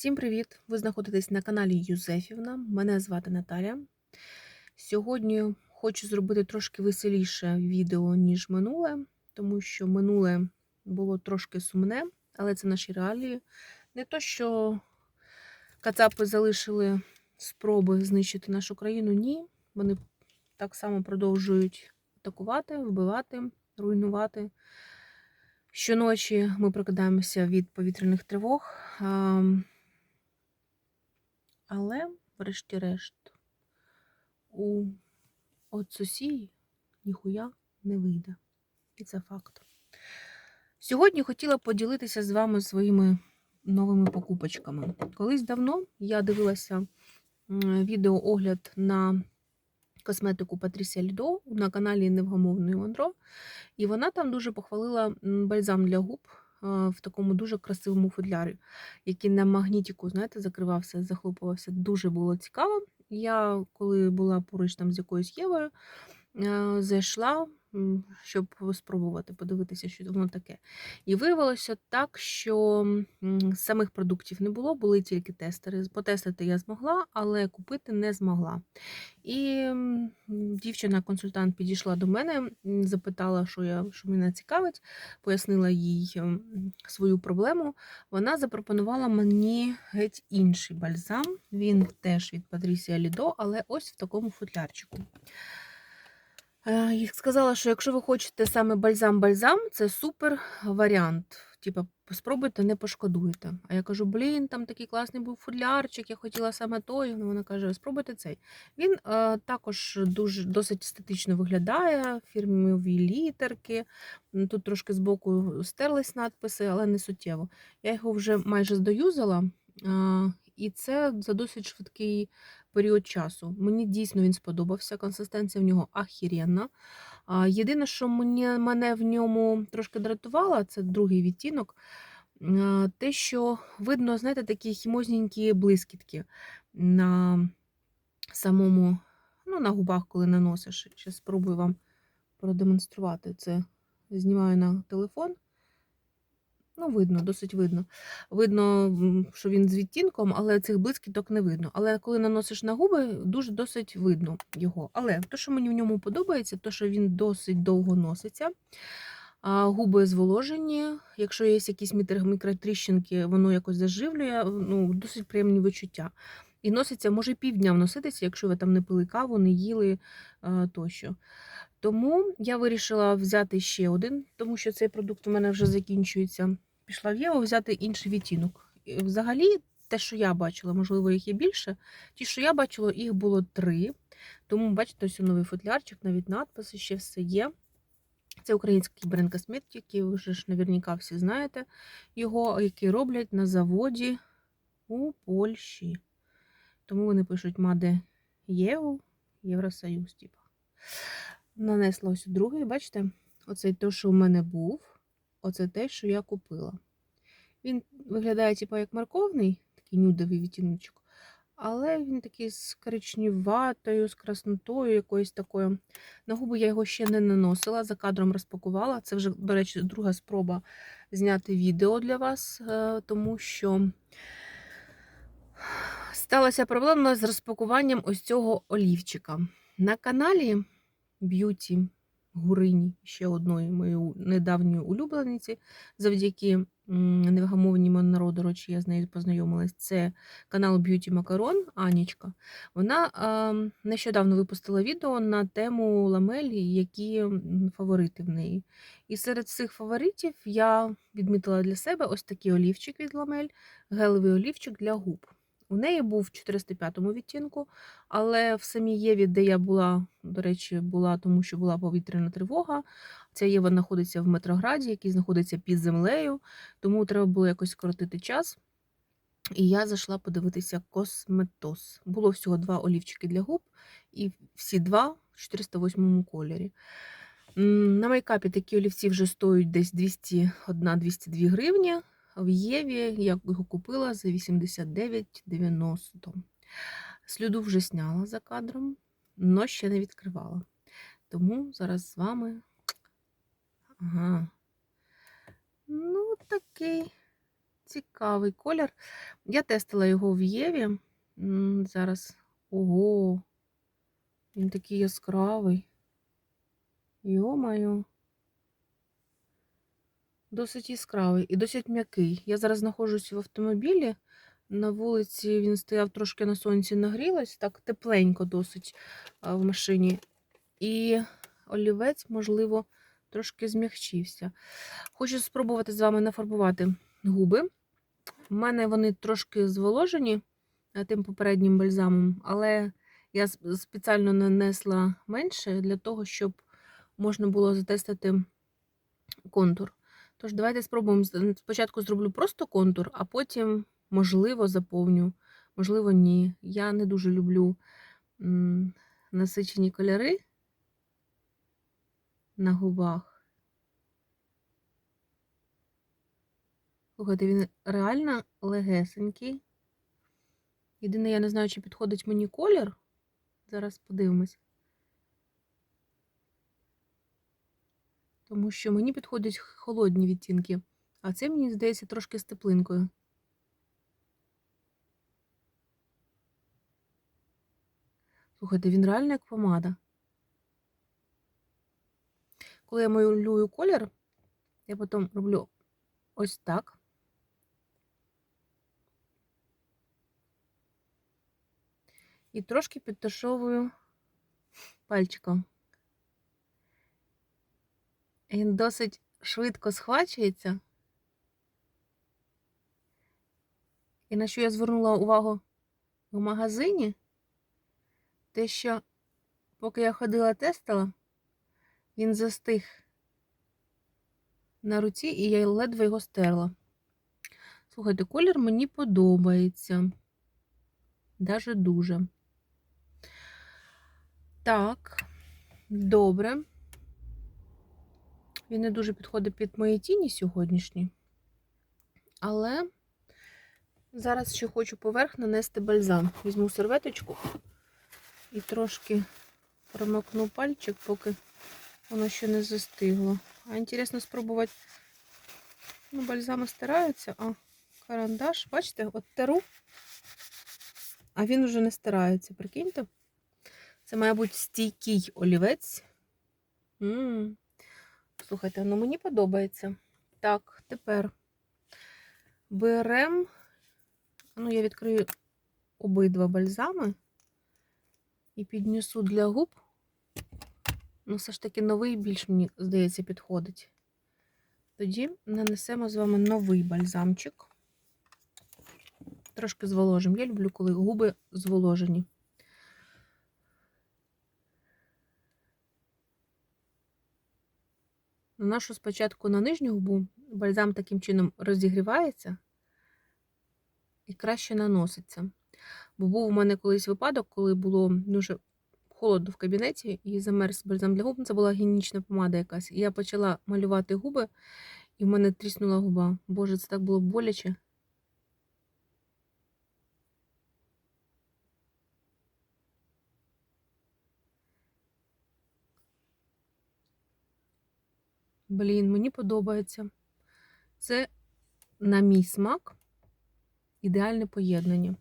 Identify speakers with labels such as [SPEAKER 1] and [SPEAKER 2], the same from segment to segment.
[SPEAKER 1] Всім привіт! Ви знаходитесь на каналі Юзефівна. Мене звати Наталя. Сьогодні хочу зробити трошки веселіше відео, ніж минуле, тому що минуле було трошки сумне, але це наші реалії. Не то, що кацапи залишили спроби знищити нашу країну, ні. Вони так само продовжують атакувати, вбивати, руйнувати. Щоночі ми прокидаємося від повітряних тривог. Але, врешті-решт, у от сусії ніхуя не вийде. І це факт. Сьогодні хотіла поділитися з вами своїми новими покупочками. Колись давно я дивилася відеоогляд на косметику Патрісія Лідо на каналі Невгамовної Монро. І вона там дуже похвалила бальзам для губ в такому дуже красивому футлярі, який на магнітіку, знаєте, закривався, захлопувався. Дуже було цікаво. Я, коли була поруч там з якоюсь Євою, зайшла, щоб спробувати подивитися, що воно таке. І виявилося так, що самих продуктів не було, були тільки тестери. Потестити я змогла, але купити не змогла. І дівчина-консультант підійшла до мене, запитала, що я що мене цікавить, пояснила їй свою проблему. Вона запропонувала мені геть інший бальзам. Він теж від Патрісія Лідо, але ось в такому футлярчику. Е, сказала, що якщо ви хочете саме бальзам-бальзам, це супер варіант. Типа, спробуйте, не пошкодуєте. А я кажу, блін, там такий класний був футлярчик, я хотіла саме той. Ну, вона каже, спробуйте цей. Він е, також дуже досить естетично виглядає, фірмові літерки. Тут трошки збоку стерлись надписи, але не суттєво. Я його вже майже здоюзала, е, і це за досить швидкий період часу. Мені дійсно він сподобався. Консистенція в нього ахіренна. Єдине, що мені, мене в ньому трошки дратувало, це другий відтінок. Те, що видно, знаєте, такі хімозненькі блискітки на самому, ну, на губах, коли наносиш. Зараз спробую вам продемонструвати це. Знімаю на телефон. Ну, видно, досить видно. Видно, що він з відтінком, але цих блискіток не видно. Але коли наносиш на губи, дуже досить видно його. Але те, що мені в ньому подобається, то що він досить довго носиться. А губи зволожені. Якщо є якісь мікротріщинки, воно якось заживлює, ну, досить приємні відчуття. І носиться, може півдня вноситися, якщо ви там не пили каву, не їли тощо. Тому я вирішила взяти ще один, тому що цей продукт у мене вже закінчується. Пішла в Єву взяти інший відтінок. Взагалі, те, що я бачила, можливо, їх є більше. Ті, що я бачила, їх було три. Тому, бачите, ось новий футлярчик, навіть надписи, ще все є. Це український бренд косметики, ви вже ж наверняка всі знаєте його, який роблять на заводі у Польщі. Тому вони пишуть Маде ЄУ, Євросоюз. Типу. Нанесла ось другий, бачите? Оцей той, що у мене був, оце те, що я купила. Він виглядає, типу, як морковний, такий нюдовий відтіночок, але він такий з коричневатою, з краснотою якоюсь такою. На губи я його ще не наносила, за кадром розпакувала. Це вже, до речі, друга спроба зняти відео для вас, е, тому що сталася проблема з розпакуванням ось цього олівчика. На каналі Б'юті Гурині, ще одної моєї недавньої улюблениці, завдяки невгамовній до речі, я з нею познайомилась. Це канал Б'юті Макарон Анічка. Вона ем, нещодавно випустила відео на тему ламелі, які фаворити в неї. І серед цих фаворитів я відмітила для себе ось такий олівчик від ламель, гелевий олівчик для губ. У неї був в 405-му відтінку, але в самій Єві, де я була, до речі, була, тому що була повітряна тривога. Ця Єва знаходиться в Метрограді, який знаходиться під землею, тому треба було якось скоротити час. І я зайшла подивитися косметос. Було всього два олівчики для губ, і всі два в 408 кольорі. На мейкапі такі олівці вже стоять десь 201-202 гривні. В Єві я його купила за 89,90. Сліду вже сняла за кадром, але ще не відкривала. Тому зараз з вами. Ага. Ну, такий Цікавий колір. Я тестила його в Єві. Зараз. Ого. Він такий яскравий. Йо-моє. Досить яскравий і досить м'який. Я зараз знаходжусь в автомобілі. На вулиці він стояв трошки на сонці, нагрілось, так тепленько досить в машині. І олівець, можливо, трошки змягчився. Хочу спробувати з вами нафарбувати губи. У мене вони трошки зволожені е, тим попереднім бальзамом, але я спеціально нанесла менше для того, щоб можна було затестити контур. Тож, давайте спробуємо. Спочатку зроблю просто контур, а потім, можливо, заповню, можливо, ні. Я не дуже люблю насичені кольори на губах. Слухайте, він реально легесенький. Єдине, я не знаю, чи підходить мені колір. Зараз подивимось. Тому що мені підходять холодні відтінки, а це мені здається трошки з теплинкою. Слухайте, він реально як помада. Коли я малюю колір, я потім роблю ось так. І трошки підташовую пальчиком. Він досить швидко схвачується. І на що я звернула увагу в магазині, те, що поки я ходила тестила, він застиг на руці, і я ледве його стерла. Слухайте, колір мені подобається. Даже дуже. Так, добре. Він не дуже підходить під мої тіні сьогоднішні. Але зараз ще хочу поверх нанести бальзам. Візьму серветочку і трошки промокну пальчик, поки воно ще не застигло. А інтересно спробувати. Ну, бальзами стираються, а карандаш, бачите, от теру, а він вже не стирається, прикиньте. Це, має бути стійкий олівець. М. Слухайте, ну мені подобається. Так, тепер беремо, ну, я відкрию обидва бальзами і піднесу для губ. Ну, все ж таки, новий більш мені, здається, підходить. Тоді нанесемо з вами новий бальзамчик. Трошки зволожимо. Я люблю, коли губи зволожені. Нашу спочатку на нижню губу бальзам таким чином розігрівається і краще наноситься. Бо був у мене колись випадок, коли було дуже холодно в кабінеті і замерз бальзам для губ. Це була гінічна помада якась. І я почала малювати губи, і в мене тріснула губа. Боже, це так було боляче. Блін, мені подобається. Це, на мій смак, ідеальне поєднання.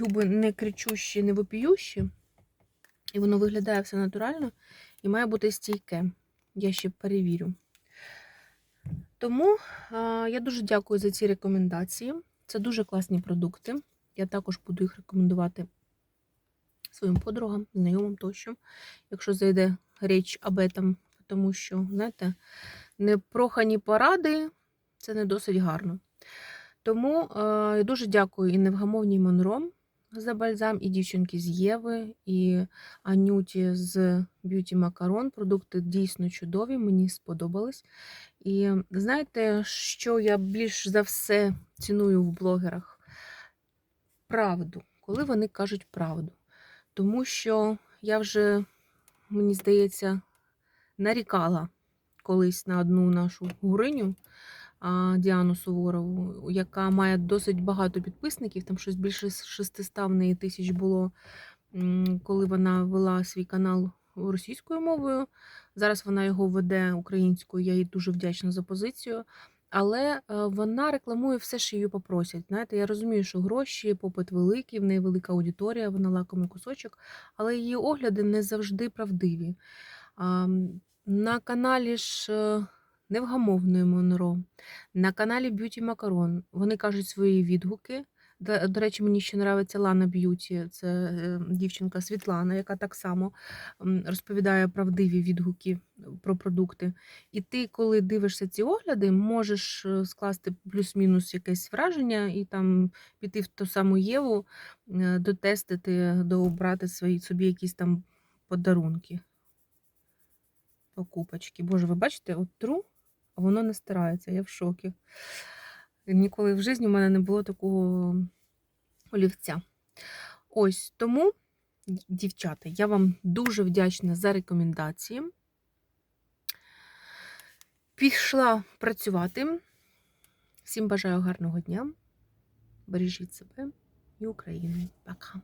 [SPEAKER 1] Губи не кричущі, не вопіющі, і воно виглядає все натурально і має бути стійке. Я ще перевірю. Тому а, я дуже дякую за ці рекомендації. Це дуже класні продукти. Я також буду їх рекомендувати своїм подругам, знайомим тощо, якщо зайде річ об этом, тому що, знаєте, непрохані поради це не досить гарно. Тому е, дуже дякую і невгамовній Монром за бальзам, і дівчинки з Єви, і Анюті з Beauty Macaron. Продукти дійсно чудові, мені сподобались. І знаєте, що я більш за все ціную в блогерах? Правду, коли вони кажуть правду. Тому що я вже, мені здається, нарікала колись на одну нашу гуриню Діану Суворову, яка має досить багато підписників, там щось більше 600 в неї тисяч було, коли вона вела свій канал російською мовою. Зараз вона його веде українською. Я їй дуже вдячна за позицію. але е, вона рекламує все, що її попросять. Знаєте, я розумію, що гроші, попит великий, в неї велика аудиторія, вона лакомий кусочок, але її огляди не завжди правдиві. На каналі ж е, Невгамовної Монро, на каналі Б'юті Макарон вони кажуть свої відгуки. До, речі, мені ще подобається Лана Б'юті, це е, дівчинка Світлана, яка так само розповідає правдиві відгуки про продукти. І ти, коли дивишся ці огляди, можеш е, скласти плюс-мінус якесь враження і там піти в ту саму Єву, е, дотестити, дообрати свої, собі якісь там подарунки. Покупочки. Боже, ви бачите, от тру, воно не стирається, я в шокі. Ніколи в житті в мене не було такого олівця. Ось тому, дівчата, я вам дуже вдячна за рекомендації. Пішла працювати. Всім бажаю гарного дня. Бережіть себе і Україну. Пока.